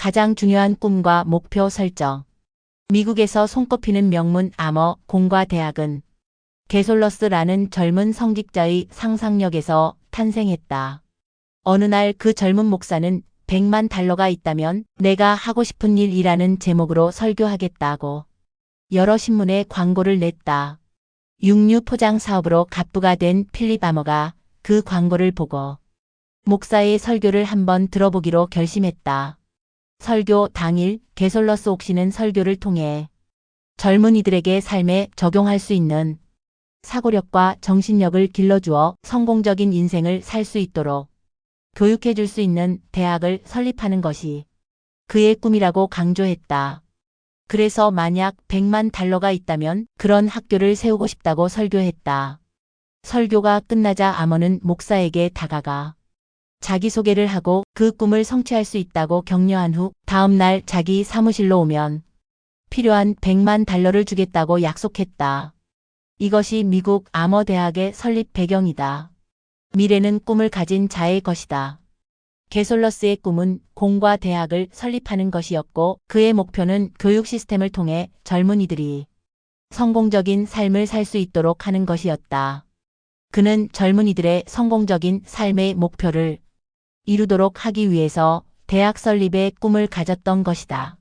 가장 중요한 꿈과 목표 설정. 미국에서 손꼽히는 명문 암호 공과 대학은 게솔러스라는 젊은 성직자의 상상력에서 탄생했다. 어느 날 그 젊은 목사는 100만 달러가 있다면 내가 하고 싶은 일이라는 제목으로 설교하겠다고 여러 신문에 광고를 냈다. 육류 포장 사업으로 갑부가 된 필립 아머가 그 광고를 보고 목사의 설교를 한번 들어보기로 결심했다. 설교 당일 게솔러스 옥시는 설교를 통해 젊은이들에게 삶에 적용할 수 있는 사고력과 정신력을 길러주어 성공적인 인생을 살 수 있도록 교육해 줄 수 있는 대학을 설립하는 것이 그의 꿈이라고 강조했다. 그래서 만약 100만 달러가 있다면 그런 학교를 세우고 싶다고 설교했다. 설교가 끝나자 아머는 목사에게 다가가 자기소개를 하고 그 꿈을 성취할 수 있다고 격려한 후 다음 날 자기 사무실로 오면 필요한 100만 달러를 주겠다고 약속했다. 이것이 미국 아머 대학의 설립 배경이다. 미래는 꿈을 가진 자의 것이다. 게솔러스의 꿈은 공과 대학을 설립하는 것이었고 그의 목표는 교육 시스템을 통해 젊은이들이 성공적인 삶을 살 수 있도록 하는 것이었다. 그는 젊은이들의 성공적인 삶의 목표를 이루도록 하기 위해서 대학 설립의 꿈을 가졌던 것이다.